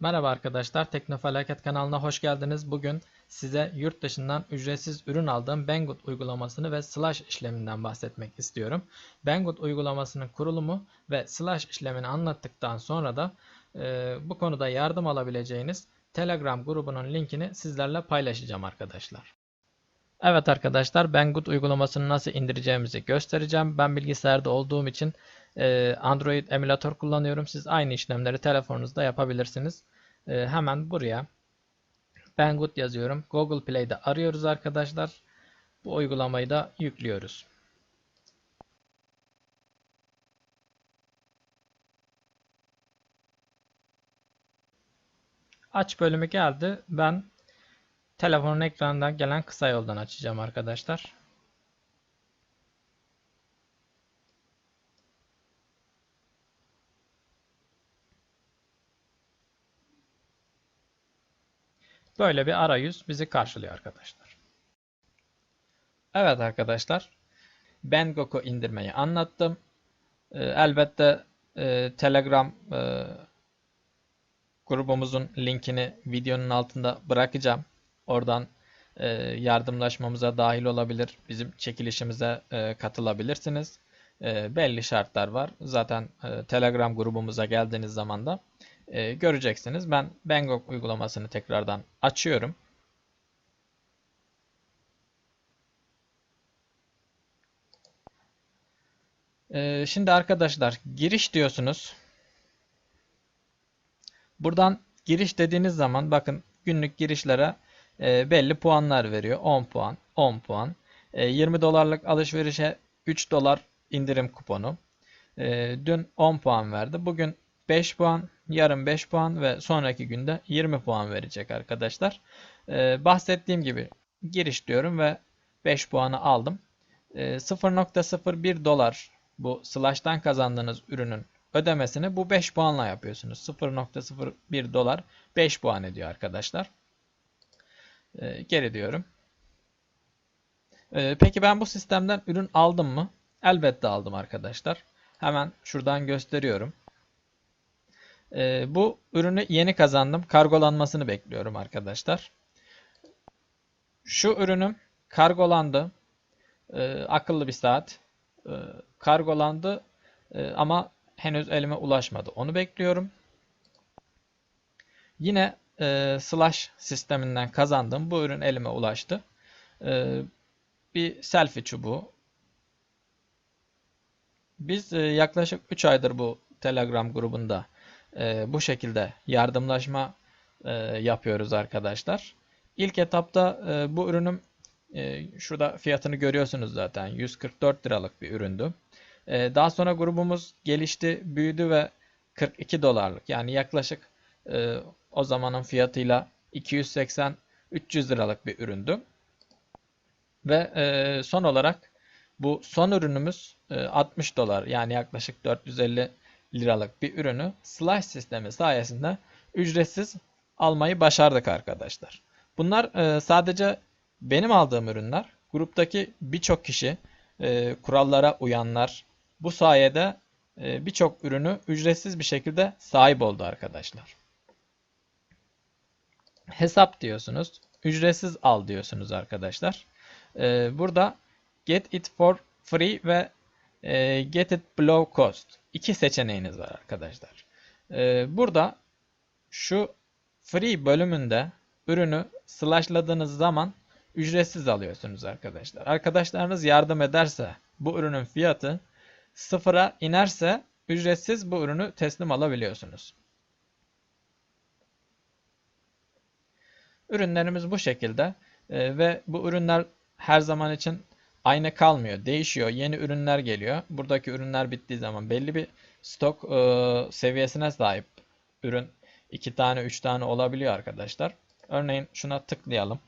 Merhaba arkadaşlar, Teknofelaket kanalına hoş geldiniz. Bugün size yurt dışından ücretsiz ürün aldığım Banggood uygulamasını ve slash işleminden bahsetmek istiyorum. Banggood uygulamasının kurulumu ve slash işlemini anlattıktan sonra da e, bu konuda yardım alabileceğiniz Telegram grubunun linkini sizlerle paylaşacağım arkadaşlar. Evet arkadaşlar, Banggood uygulamasını nasıl indireceğimizi göstereceğim. Ben bilgisayarda olduğum için Android emülatör kullanıyorum. Siz aynı işlemleri telefonunuzda yapabilirsiniz. E, hemen buraya Banggood yazıyorum. Google Play'de arıyoruz arkadaşlar. Bu uygulamayı da yüklüyoruz. Aç bölümü geldi. Ben telefonun ekranından gelen kısa yoldan açacağım arkadaşlar. Böyle bir arayüz bizi karşılıyor arkadaşlar. Evet arkadaşlar. Bangkok'u indirmeyi anlattım. Ee, elbette e, Telegram e, grubumuzun linkini videonun altında bırakacağım. Oradan e, yardımlaşmamıza dahil olabilir. Bizim çekilişimize katılabilirsiniz. Belli şartlar var. Zaten Telegram grubumuza geldiğiniz zaman da e, göreceksiniz. Ben Bangkok uygulamasını tekrardan açıyorum. E, şimdi arkadaşlar giriş diyorsunuz. Buradan giriş dediğiniz zaman bakın günlük girişlere e, belli puanlar veriyor. 10 puan, 10 puan. E, 20 dolarlık alışverişe 3 dolar indirim kuponu. E, dün 10 puan verdi. Bugün 5 puan, yarın 5 puan ve sonraki günde 20 puan verecek arkadaşlar. Ee, bahsettiğim gibi giriş diyorum ve 5 puanı aldım. Ee, 0.01 dolar bu slash'tan kazandığınız ürünün ödemesini bu 5 puanla yapıyorsunuz. 0.01 dolar 5 puan ediyor arkadaşlar. Ee, geri diyorum. Ee, peki ben bu sistemden ürün aldım mı? Elbette aldım arkadaşlar. Hemen şuradan gösteriyorum. E, bu ürünü yeni kazandım. Kargolanmasını bekliyorum arkadaşlar. Şu ürünüm kargolandı. E, akıllı bir saat. E, kargolandı e, ama henüz elime ulaşmadı. Onu bekliyorum. Yine e, slash sisteminden kazandım. Bu ürün elime ulaştı. E, bir selfie çubuğu. Biz e, yaklaşık 3 aydır bu Telegram grubunda e, bu şekilde yardımlaşma e, yapıyoruz arkadaşlar. İlk etapta e, bu ürünüm e, şurada fiyatını görüyorsunuz zaten 144 liralık bir üründü. E, daha sonra grubumuz gelişti, büyüdü ve 42 dolarlık yani yaklaşık e, o zamanın fiyatıyla 280-300 liralık bir üründü. Ve e, son olarak bu son ürünümüz e, 60 dolar yani yaklaşık 450 liralık bir ürünü slash sistemi sayesinde ücretsiz almayı başardık arkadaşlar. Bunlar e, sadece benim aldığım ürünler. Gruptaki birçok kişi e, kurallara uyanlar bu sayede e, birçok ürünü ücretsiz bir şekilde sahip oldu arkadaşlar. Hesap diyorsunuz. Ücretsiz al diyorsunuz arkadaşlar. Burada get it for free ve e, get it below cost iki seçeneğiniz var arkadaşlar. Ee, burada şu free bölümünde ürünü slashladığınız zaman ücretsiz alıyorsunuz arkadaşlar. Arkadaşlarınız yardım ederse bu ürünün fiyatı sıfıra inerse ücretsiz bu ürünü teslim alabiliyorsunuz. Ürünlerimiz bu şekilde ee, ve bu ürünler her zaman için aynı kalmıyor. Değişiyor. Yeni ürünler geliyor. Buradaki ürünler bittiği zaman belli bir stok e, seviyesine sahip ürün 2 tane 3 tane olabiliyor arkadaşlar. Örneğin şuna tıklayalım.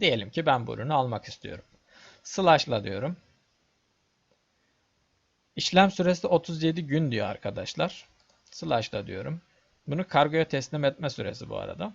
Diyelim ki ben bu ürünü almak istiyorum. Slash'la diyorum. İşlem süresi 37 gün diyor arkadaşlar. Slash'la diyorum. Bunu kargoya teslim etme süresi bu arada.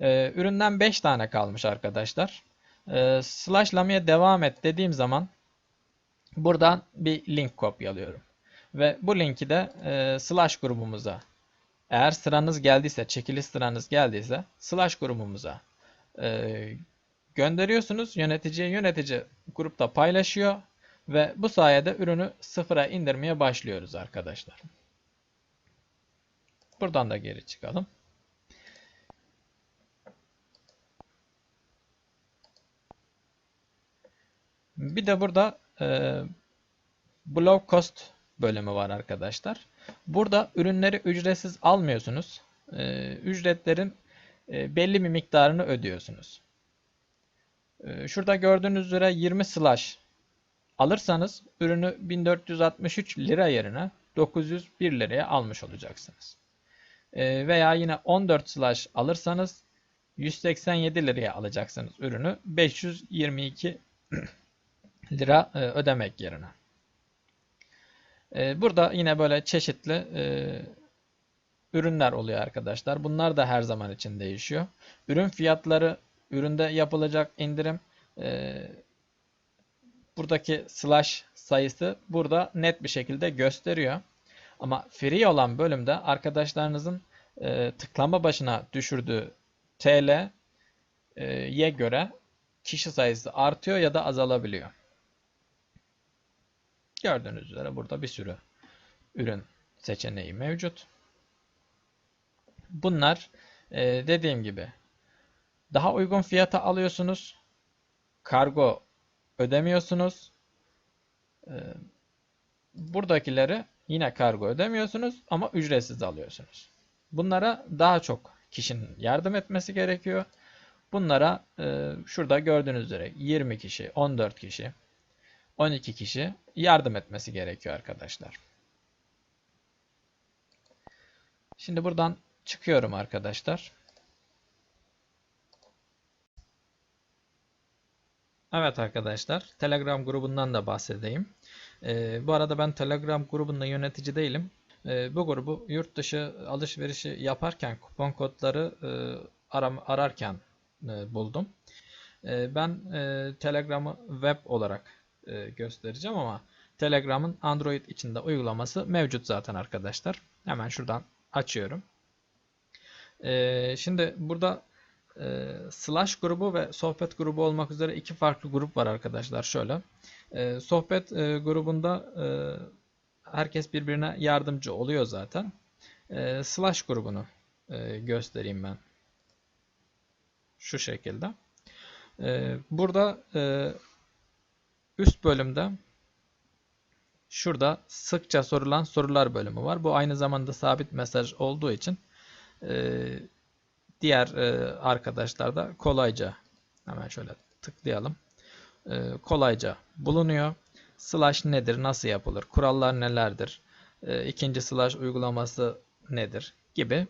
Ee, üründen 5 tane kalmış arkadaşlar e, slashlamaya devam et dediğim zaman buradan bir link kopyalıyorum. Ve bu linki de e, slash grubumuza eğer sıranız geldiyse, çekiliş sıranız geldiyse slash grubumuza e, gönderiyorsunuz. Yöneticiye yönetici grupta paylaşıyor ve bu sayede ürünü sıfıra indirmeye başlıyoruz arkadaşlar. Buradan da geri çıkalım. Bir de burada e, Below Cost bölümü var arkadaşlar. Burada ürünleri ücretsiz almıyorsunuz. E, ücretlerin e, belli bir miktarını ödüyorsunuz. E, şurada gördüğünüz üzere 20 slash alırsanız ürünü 1463 lira yerine 901 liraya almış olacaksınız. E, veya yine 14 slash alırsanız 187 liraya alacaksınız ürünü 522 lira e, ödemek yerine. E, burada yine böyle çeşitli e, ürünler oluyor arkadaşlar. Bunlar da her zaman için değişiyor. Ürün fiyatları, üründe yapılacak indirim, buradaki slash sayısı burada net bir şekilde gösteriyor. Ama free olan bölümde arkadaşlarınızın tıklama başına düşürdüğü TL'ye göre kişi sayısı artıyor ya da azalabiliyor. Gördüğünüz üzere burada bir sürü ürün seçeneği mevcut. Bunlar e, dediğim gibi daha uygun fiyata alıyorsunuz. Kargo ödemiyorsunuz. E, buradakileri yine kargo ödemiyorsunuz ama ücretsiz alıyorsunuz. Bunlara daha çok kişinin yardım etmesi gerekiyor. Bunlara e, şurada gördüğünüz üzere 20 kişi, 14 kişi, 12 kişi yardım etmesi gerekiyor arkadaşlar. Şimdi buradan çıkıyorum arkadaşlar. Evet arkadaşlar, Telegram grubundan da bahsedeyim. Ee, bu arada ben Telegram grubunda yönetici değilim. Ee, bu grubu yurt dışı alışverişi yaparken kupon kodları e, aram, ararken e, buldum. E, ben e, Telegram'ı web olarak e, göstereceğim ama Telegram'ın Android içinde uygulaması mevcut zaten arkadaşlar. Hemen şuradan açıyorum. E, şimdi burada e, Slash grubu ve sohbet grubu olmak üzere iki farklı grup var arkadaşlar. Şöyle. E, sohbet e, grubunda e, herkes birbirine yardımcı oluyor zaten. E, Slash grubunu e, göstereyim ben. Şu şekilde. E, burada e, Üst bölümde şurada sıkça sorulan sorular bölümü var. Bu aynı zamanda sabit mesaj olduğu için e, diğer e, arkadaşlar da kolayca hemen şöyle tıklayalım. E, kolayca bulunuyor. Slash nedir? Nasıl yapılır? Kurallar nelerdir? E, ikinci slash uygulaması nedir? Gibi.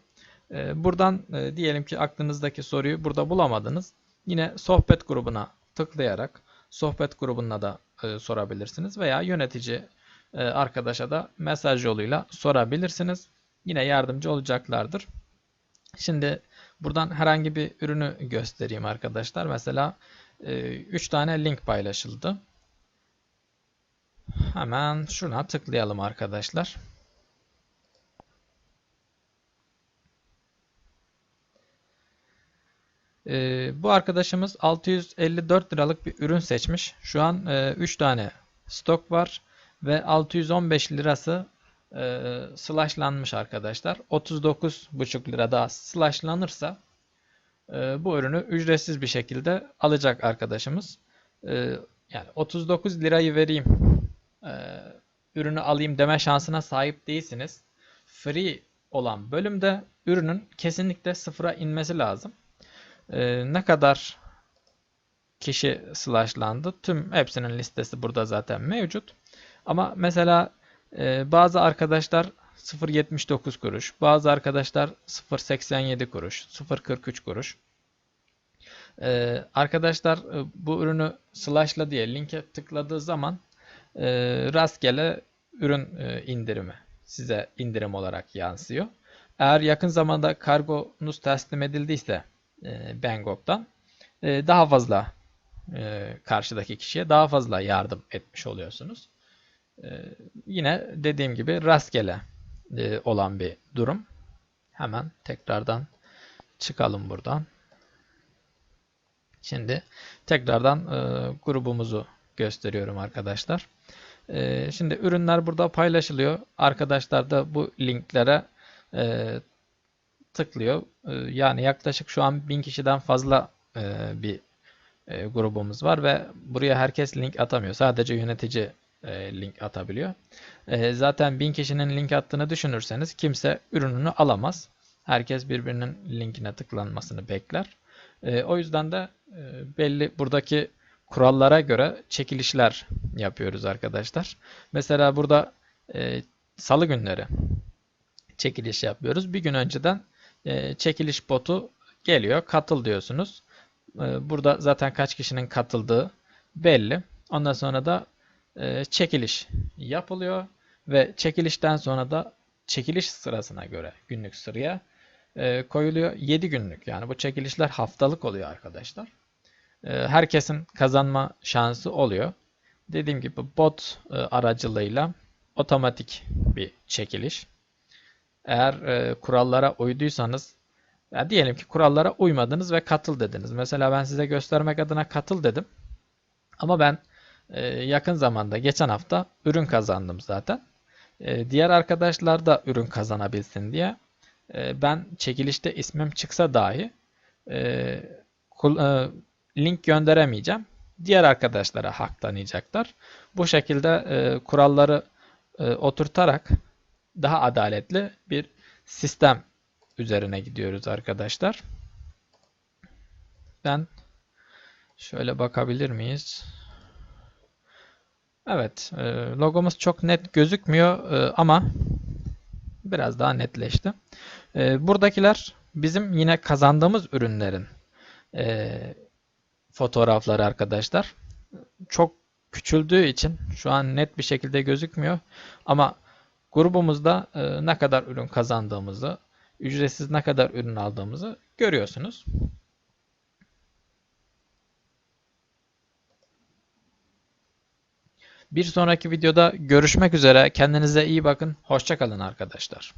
E, buradan e, diyelim ki aklınızdaki soruyu burada bulamadınız. Yine sohbet grubuna tıklayarak sohbet grubuna da e, sorabilirsiniz veya yönetici e, arkadaşa da mesaj yoluyla sorabilirsiniz. Yine yardımcı olacaklardır. Şimdi buradan herhangi bir ürünü göstereyim arkadaşlar. Mesela 3 e, tane link paylaşıldı. Hemen şuna tıklayalım arkadaşlar. E, bu arkadaşımız 654 liralık bir ürün seçmiş. Şu an e, 3 tane stok var ve 615 lirası e, slashlanmış arkadaşlar. 39,5 lira daha slashlanırsa e, bu ürünü ücretsiz bir şekilde alacak arkadaşımız. E, yani 39 lirayı vereyim e, ürünü alayım deme şansına sahip değilsiniz. Free olan bölümde ürünün kesinlikle sıfıra inmesi lazım e, ne kadar kişi slashlandı. Tüm hepsinin listesi burada zaten mevcut. Ama mesela e, bazı arkadaşlar 0.79 kuruş, bazı arkadaşlar 0.87 kuruş, 0.43 kuruş. Ee, arkadaşlar e, bu ürünü slashla diye linke tıkladığı zaman e, rastgele ürün e, indirimi size indirim olarak yansıyor. Eğer yakın zamanda kargonuz teslim edildiyse e, e, daha fazla e, karşıdaki kişiye daha fazla yardım etmiş oluyorsunuz. E, yine dediğim gibi rastgele olan bir durum. Hemen tekrardan çıkalım buradan. Şimdi tekrardan e, grubumuzu gösteriyorum arkadaşlar. Şimdi ürünler burada paylaşılıyor. Arkadaşlar da bu linklere tıklıyor. E, yani yaklaşık şu an 1000 kişiden fazla e, bir e, grubumuz var ve buraya herkes link atamıyor. Sadece yönetici e, link atabiliyor. Zaten 1000 kişinin link attığını düşünürseniz kimse ürününü alamaz. Herkes birbirinin linkine tıklanmasını bekler. O yüzden de belli buradaki kurallara göre çekilişler yapıyoruz arkadaşlar. Mesela burada salı günleri çekiliş yapıyoruz. Bir gün önceden e, çekiliş botu geliyor. Katıl diyorsunuz. E, burada zaten kaç kişinin katıldığı belli. Ondan sonra da e, çekiliş yapılıyor ve çekilişten sonra da çekiliş sırasına göre günlük sıraya e, koyuluyor. 7 günlük yani bu çekilişler haftalık oluyor arkadaşlar. E, herkesin kazanma şansı oluyor. Dediğim gibi bot aracılığıyla otomatik bir çekiliş. Eğer e, kurallara uyduysanız ya diyelim ki kurallara uymadınız ve katıl dediniz. Mesela ben size göstermek adına katıl dedim. Ama ben e, yakın zamanda geçen hafta ürün kazandım zaten. E, diğer arkadaşlar da ürün kazanabilsin diye e, ben çekilişte ismim çıksa dahi e, kul, e, link gönderemeyeceğim. Diğer arkadaşlara hak tanıyacaklar. Bu şekilde e, kuralları e, oturtarak daha adaletli bir sistem üzerine gidiyoruz arkadaşlar. Ben şöyle bakabilir miyiz? Evet, e, logomuz çok net gözükmüyor e, ama biraz daha netleşti. E, buradakiler bizim yine kazandığımız ürünlerin fotoğrafları arkadaşlar. Çok küçüldüğü için şu an net bir şekilde gözükmüyor. Ama grubumuzda e, ne kadar ürün kazandığımızı, ücretsiz ne kadar ürün aldığımızı görüyorsunuz. Bir sonraki videoda görüşmek üzere. Kendinize iyi bakın. Hoşçakalın arkadaşlar.